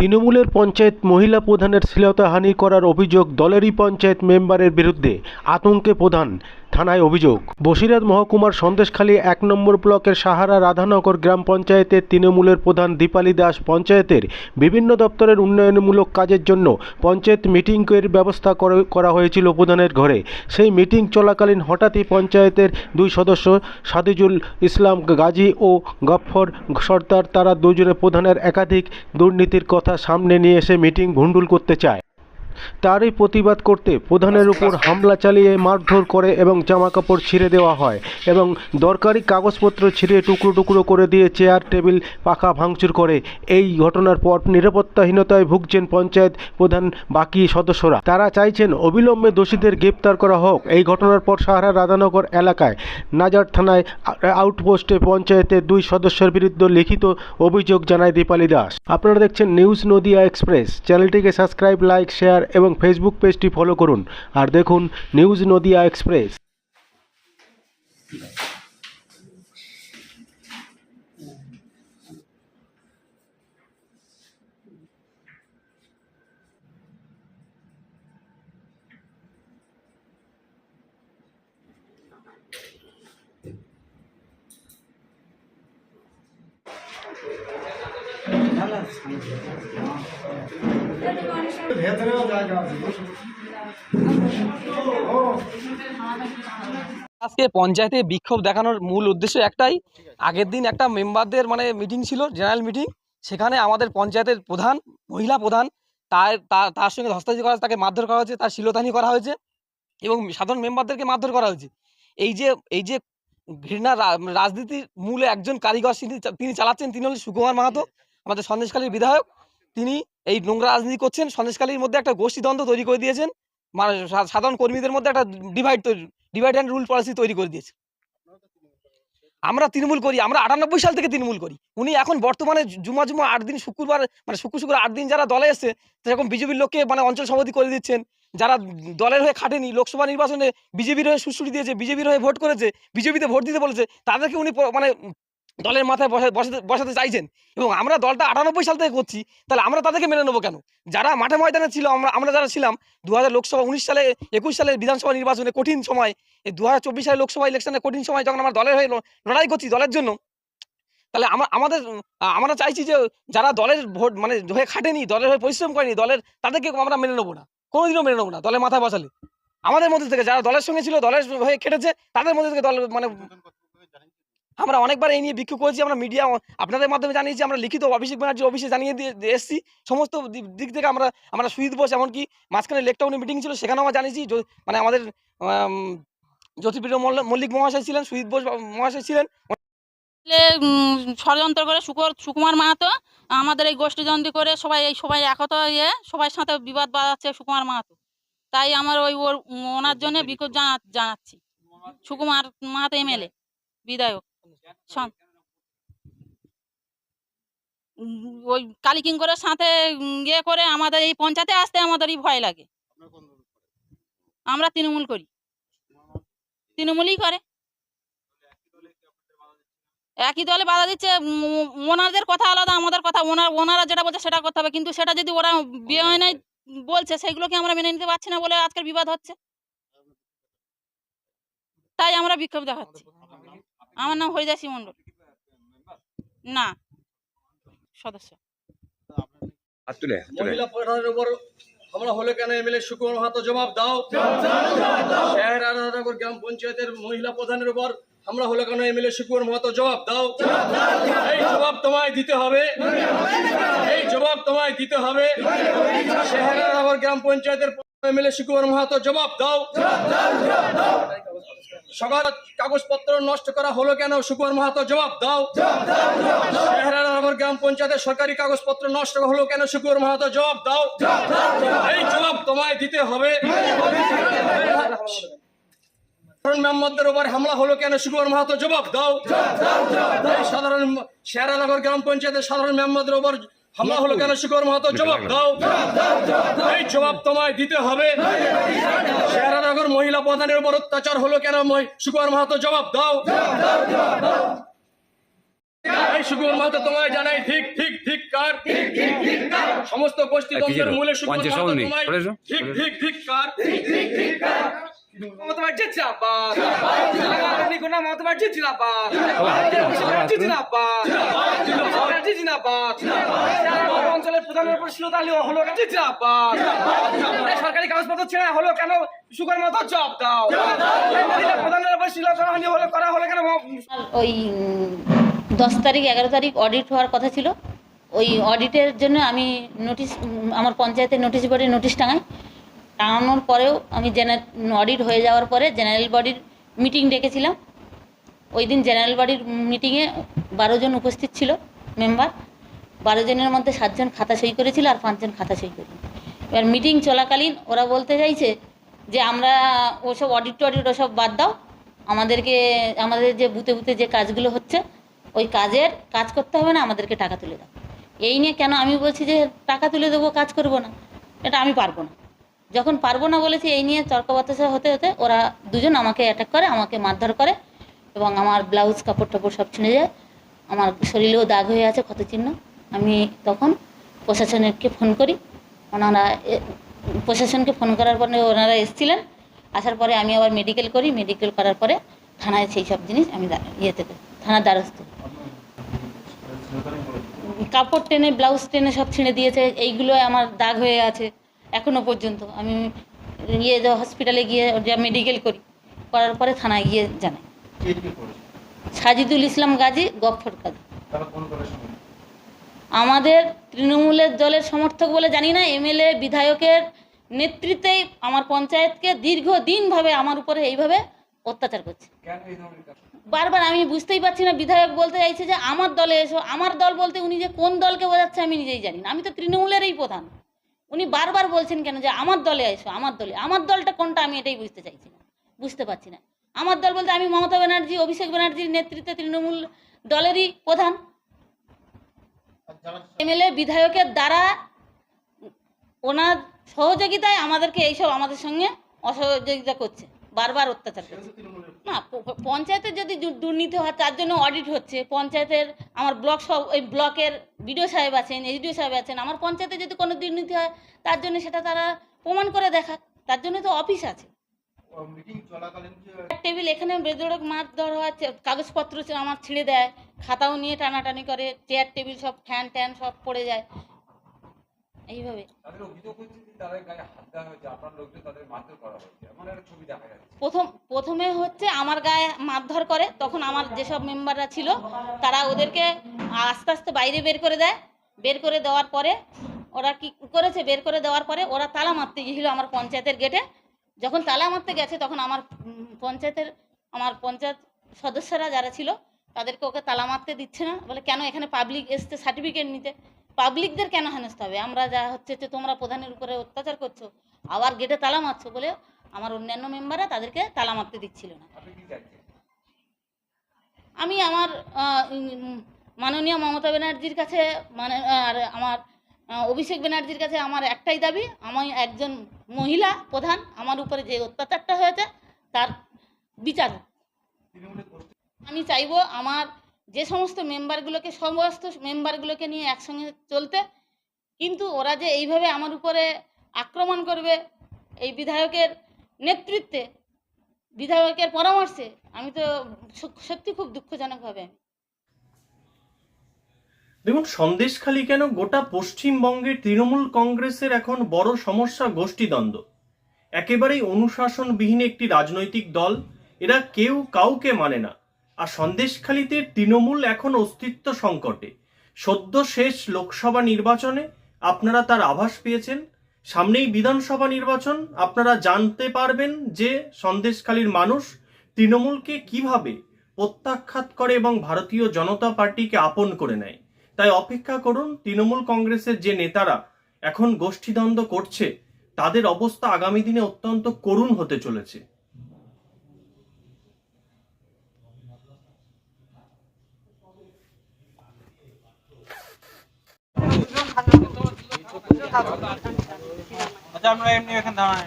তৃণমূলের পঞ্চায়েত মহিলা প্রধানের শ্লীলতাহানি করার অভিযোগ দলেরই পঞ্চায়েত মেম্বারের বিরুদ্ধে। আতঙ্কে প্রধান থানায় অভিযোগ। বসিরহাট মহকুমার সন্দেশখালী এক নম্বর ব্লকের সাহারা রাধানগর গ্রাম পঞ্চায়েতের তৃণমূলের প্রধান দীপালি দাস পঞ্চায়েতের বিভিন্ন দপ্তরের উন্নয়নমূলক কাজের জন্য পঞ্চায়েত মিটিংয়ের ব্যবস্থা করা হয়েছিল প্রধানের ঘরে। সেই মিটিং চলাকালীন হঠাৎই পঞ্চায়েতের দুই সদস্য সাদিজুল ইসলাম গাজী ও গফফর সর্দার তারা দুজনে প্রধানের একাধিক দুর্নীতির কথা সামনে নিয়ে এসে মিটিং ভণ্ডুল করতে চায়। তারই প্রতিবাদ করতে প্রধানের উপর হামলা চালিয়ে মারধর করে এবং জামা কাপড় ছিঁড়ে দেওয়া হয় এবং দরকারি কাগজপত্র ছিঁড়ে টুকরো টুকরো করে দিয়ে চেয়ার, টেবিল, পাখা ভাঙচুর করে। এই ঘটনার পর নিরাপত্তাহীনতায় ভুগছেন পঞ্চায়েত প্রধান বাকি সদস্যরা। তারা চাইছেন অবিলম্বে দোষীদের গ্রেপ্তার করা হোক। এই ঘটনার পর সাহারা রাধানগর এলাকায় নাজার থানায় আউটপোস্টে পঞ্চায়েতের দুই সদস্যের বিরুদ্ধে লিখিত অভিযোগ জানায় দীপালি দাস। আপনারা দেখছেন নিউজ নদিয়া এক্সপ্রেস। চ্যানেলটিকে সাবস্ক্রাইব, লাইক, শেয়ার এবং ফেসবুক পেজটি ফলো করুন। আর দেখুন নিউজ নদিয়া এক্সপ্রেস আজকে পঞ্চায়েতে বিক্ষোভ দেখানোর মূল উদ্দেশ্য একটাই। আগের দিন একটা মেম্বারদের মানে মিটিং ছিল জেনারেল মিটিং সেখানে আমাদের পঞ্চায়েতের প্রধান, মহিলা প্রধান, তার, তার- সঙ্গে ধস্তাধস্তি করা তাকে মারধর করা হয়েছে, তার শিলতানি করা হয়েছে এবং সাধারণ মেম্বারদেরকে মারধর করা হয়েছে। এই যে এই যে ঘৃণা রাজনীতির মূলে একজন কারিগর তিনি চালাচ্ছেন, তিনি হলেন সুকুমার মাহাতো। আমাদের সন্দেশকালীর বিধায়ক, তিনি এই নোংরা রাজনীতি করছেন সন্দেশকালীর মধ্যে একটা গোষ্ঠীদ্বন্দ্ব তৈরি করে দিয়েছেন মানে সাধারণ কর্মীদের মধ্যে একটা divide divide and rule policy তৈরি করে দিয়েছে আমরা তৃণমূল করি, আমরা আটানব্বই সাল থেকে তৃণমূল করি। উনি এখন বর্তমানে জুমা জুমা আট দিন, শুক্রবার মানে শুক্র শুক্র আট দিন যারা দলে এসছে, সেরকম বিজেপির লোককে মানে অঞ্চল সভাপতি করে দিচ্ছেন। যারা দলের হয়ে খাটেনি, লোকসভা নির্বাচনে বিজেপির হয়ে সুশ্রুতি দিয়েছে, বিজেপির হয়ে ভোট করেছে, বিজেপিতে ভোট দিতে বলেছে, তাদেরকে উনি মানে দলের মাথায় বসা- বসাতে বসাতে চাইছেন এবং আমরা দলটা আটানব্বই সাল থেকে করছি, তাহলে আমরা তাদেরকে মেনে নেব কেন? যারা মাঠে ময়দানে ছিল, আমরা আমরা যারা ছিলাম দু হাজার লোকসভা উনিশ সালে, একুশ সালে বিধানসভা নির্বাচনে কঠিন সময়, এই দু হাজার চব্বিশ সালে লোকসভা ইলেকশনে কঠিন সময় যখন আমরা দলের হয়ে লড়াই করছি দলের জন্য, তাহলে আমা- আমাদের আমরা চাইছি যে যারা দলের ভোট মানে হয়ে খাটেনি, দলের হয়ে পরিশ্রম করেনি, দলের, তাদেরকে আমরা মেনে নেব না। কোনোদিনও মেনে নেব না, দলের মাথায় বসালে। আমাদের মধ্যে থেকে যারা দলের সঙ্গে ছিল, দলের হয়ে খেটেছে, তাদের মধ্যে থেকে দল মানে আমরা অনেকবার এই নিয়ে বিক্ষোভ করেছি আমরা মিডিয়া আপনাদের মাধ্যমে জানিয়েছি আমরা লিখিত অভিষেক ব্যানার্জি অফিসে জানিয়ে দিয়ে এসেছি। সমস্ত দিক থেকে আমরা আমরা সুইদ বোস এমনকি মাঝখানে লেকটাউনে মিটিং ছিল সেখানেও আমরা জানিয়েছি মানে আমাদের আম, জ্যোতিপ্রিয় মল্ল- মল্লিক মহাশয় ছিলেন সুইদ বোস মহাশয় ছিলেন। ষড়যন্ত্র করে শুকর সুকুমার মাহাতো আমাদের এই গোষ্ঠীদ্বন্দ্ব করে সবাই এই সবাই একতা ইয়ে সবার সাথে বিবাদ বাড়াচ্ছে সুকুমার মাহাতো। তাই আমার ওই ওর ওনার জন্য বিক্ষোভ জানা জানাচ্ছি। সুকুমার মাহাতো এমএলএ বিধায়ক। ওই কালীকিঙ্করের সাথে ইয়ে করে আমাদের এই পঞ্চায়েতে আসতে আমাদেরই ভয় লাগে। আমরা তৃণমূল করি। তৃণমূলই করে। একই দলে বাধা দিচ্ছে ওনাদের কথা আলাদা আমাদের কথা। ওনার ওনারা যেটা বলছে সেটা করতে হবে। কিন্তু সেটা যদি ওরা বিয়ে হয় নাই বলছে সেগুলোকে আমরা মেনে নিতে পারছি না বলে আজকের বিবাদ হচ্ছে। তাই আমরা বিক্ষোভ দেখাচ্ছি। আমার নাম হরিদাসী মণ্ডল। না সদস্য। মহিলা প্রধানের উপর হামলা হলো কেন এমএলএ সুকুমার মাহাতো জবাব দাও? শহর রাধানগর গ্রাম পঞ্চায়েতের মহিলা প্রধানের উপর হামলা হলো কেন এমএলএ সুকুমার মাহাতো জবাব দাও? এই জবাব তোমায় দিতে হবে। এই জবাব তোমায় দিতে হবে। শহর গ্রাম পঞ্চায়েতের এমএলএ সুকুমার মাহাতো, জবাব দাও। সকাল কাগজপত্র নষ্ট করা হলো কেন? সুকুমার মাহাতো, জবাব দাও। শেহরানগর গ্রাম পঞ্চায়েতের সরকারি কাগজপত্র নষ্ট হলো কেন? শুকুর মাহাতো, জবাব দাও। এই জবাব তোমায় দিতে হবে। মেম্বারদের উপর হামলা হলো কেন? শুকুর মাহাতো, জবাব দাও। সাধারণ শেহরানগর গ্রাম পঞ্চায়েতের সাধারণ মেম্বারদের উপর হামলা হলো কেন? শুকুর মাহাতো জবাব দাও। এই জবাব তোমায় দিতে হবে। শেহরানগর মহিলা প্রধানের উপর অত্যাচার হলো কেন? শুকুর মাহাতো জবাব দাও। এই মাহাতো তোমায় জানাই ঠিক ঠিক ঠিক কার? সমস্ত গোষ্ঠী? দ্বন্দ্বের মূলে সুকুমার মাহাতো তোমায় ঠিক ঠিক ঠিক কার? অঞ্চলের প্রধানের উপর শ্লীলতা হলো কাছে সরকারি কাগজপত্র ছেড়ে হলো কেন? সুগার মতো জব দাও। প্রধানের উপর হলো করা হলো কেন? ওই দশ তারিখ এগারো তারিখ অডিট হওয়ার কথা ছিল। ওই অডিটের জন্য আমি নোটিশ আমার পঞ্চায়েতের নোটিশ বোর্ডে নোটিশ টাঙাই। টাঙানোর পরেও আমি জেনারেল, অডিট হয়ে যাওয়ার পরে জেনারেল বডির মিটিং ডেকেছিলাম। ওই দিন জেনারেল বডির মিটিংয়ে বারো জন উপস্থিত ছিল মেম্বার। বারো জনের মধ্যে সাতজন খাতা সই করেছিল আর পাঁচজন খাতা সই করেনি এবার মিটিং চলাকালীন ওরা বলতে চাইছে যে, আমরা ওসব অডিট টডিট ওসব বাদ দাও। আমাদেরকে, আমাদের যে বুতে বুতে যে কাজগুলো হচ্ছে, ওই কাজের কাজ করতে হবে না, আমাদেরকে টাকা তুলে দাও। এই নিয়ে কেন আমি বলছি যে, টাকা তুলে দেবো, কাজ করব না। এটা আমি পারব না। যখন পারব না বলেছি, এই নিয়ে তর্ক বাতাসা হতে হতে ওরা দুজন আমাকে অ্যাটাক করে, আমাকে মারধর করে এবং আমার ব্লাউজ কাপড় টাপড় সব ছিঁড়ে যায়। আমার শরীরেও দাগ হয়ে আছে, ক্ষত চিহ্ন। আমি তখন প্রশাসনকে ফোন করি। ওনারা প্রশাসনকে ফোন করার পরে ওনারা এসেছিলেন। আসার পরে আমি আবার মেডিকেল করি। মেডিকেল করার পরে থানায় সেই সব জিনিস আমি ইয়েতে থানার দ্বারস্থ। কাপড় টেনে ব্লাউজ টেনে সব ছিঁড়ে দিয়েছে। এইগুলো আমার দাগ হয়ে আছে। এখনও পর্যন্ত। আমি ইয়ে যে হসপিটালে গিয়ে যা মেডিকেল করি করার পরে থানায় গিয়ে জানাই। সাজিদুল ইসলাম গাজী গফর কাজী। আমাদের তৃণমূলের দলের সমর্থক বলে জানি না এমএলএ বিধায়কের নেতৃত্বেই আমার পঞ্চায়েতকে দীর্ঘদিনভাবে আমার উপরে এইভাবে অত্যাচার করছে। বারবার আমি বুঝতেই পারছি না বিধায়ক বলতে চাইছে যে আমার দলে এসো আমার দল বলতে উনি যে কোন দলকে বোঝাচ্ছে আমি নিজেই জানি না। আমি তো তৃণমূলেরই প্রধান। উনি বারবার বলছেন কেন যে আমার দলে এসো, আমার দলে। আমার দলটা কোনটা আমি এটাই বুঝতে চাইছি না, বুঝতে পারছি না। আমার দল বলতে আমি মমতা ব্যানার্জি, অভিষেক ব্যানার্জির নেতৃত্বে তৃণমূল দলেরই প্রধান। এমএলএ, বিধায়কের দ্বারা ওনার সহযোগিতায় আমাদেরকে এইসব আমাদের সঙ্গে অসহযোগিতা করছে। বারবার অত্যাচার করছে। না পঞ্চায়েতের যদি দুর্নীতি হয় তার জন্য অডিট হচ্ছে। পঞ্চায়েতের আমার ব্লক সব ওই ব্লকের বিডিও সাহেব আছেন এসডিও সাহেব আছেন আমার পঞ্চায়েতে যদি কোনো দুর্নীতি হয় তার জন্য সেটা তারা প্রমাণ করে দেখাক। তার জন্য তো অফিস আছে। টেবিল এখানে বেদরক মাছ ধরা হচ্ছে কাগজপত্র আমার ছিঁড়ে দেয় খাতাও নিয়ে টানাটানি করে চেয়ার টেবিল সব ফ্যান ট্যান সব পড়ে যায়। এইভাবে। প্রথম প্রথমে হচ্ছে আমার গায়ে মারধর করে তখন আমার যেসব মেম্বাররা ছিল তারা ওদেরকে আস্তে আস্তে বাইরে বের করে দেয়। বের করে দেওয়ার পরে ওরা কি করেছে? বের করে দেওয়ার পরে ওরা তালা মারতে গিয়েছিল আমার পঞ্চায়েতের গেটে। যখন তালা মারতে গেছে তখন আমার পঞ্চায়েতের আমার পঞ্চায়েত সদস্যরা যারা ছিল তাদেরকে ওকে তালা মারতে দিচ্ছে না। বলে কেন এখানে পাবলিক এসছে সার্টিফিকেট নিতে? পাবলিকদের কেন হেনস্ত হবে? আমরা যা হচ্ছে যে তোমরা প্রধানের উপরে অত্যাচার করছ আবার গেটে তালা মারছো বলে আমার অন্যান্য মেম্বাররা তাদেরকে তালা মারতে দিচ্ছিল না। আমি আমার মাননীয় মমতা ব্যানার্জির কাছে মানে আর আমার অভিষেক ব্যানার্জির কাছে আমার একটাই দাবি আমি একজন মহিলা প্রধান আমার উপরে যে অত্যাচারটা হয়েছে তার বিচার। আমি চাইব আমার যে সমস্ত মেম্বারগুলোকে সমস্ত মেম্বারগুলোকে নিয়ে একসঙ্গে চলতে, কিন্তু ওরা যে এইভাবে আমার উপরে আক্রমণ করবে এই বিধায়কের নেতৃত্বে, বিধায়কের পরামর্শে, আমি তো সত্যি খুব দুঃখজনকভাবে দেখুন, সন্দেশখালী কেন গোটা পশ্চিমবঙ্গের তৃণমূল কংগ্রেসের এখন বড় সমস্যা গোষ্ঠীদ্বন্দ্ব? একেবারেই অনুশাসনবিহীন একটি রাজনৈতিক দল, এরা কেউ কাউকে মানে না। আর সন্দেশখালীতে তৃণমূল এখন অস্তিত্ব সংকটে। সদ্য শেষ লোকসভা নির্বাচনে আপনারা তার আভাস পেয়েছেন। সামনেই বিধানসভা নির্বাচন, আপনারা জানতে পারবেন যে সন্দেশখালীর মানুষ তৃণমূলকে কীভাবে প্রত্যাখ্যাত করে এবং ভারতীয় জনতা পার্টিকে আপন করে নেয়। তাই অপেক্ষা করুন, তৃণমূল কংগ্রেসের যে নেতারা এখন গোষ্ঠীদ্বন্দ্ব করছে, তাদের অবস্থা আগামী দিনে অত্যন্ত করুণ হতে চলেছে। আচ্ছা আমরা এমনি এখানে দাঁড়াই।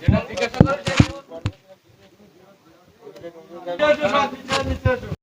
যেটা জিজ্ঞাসা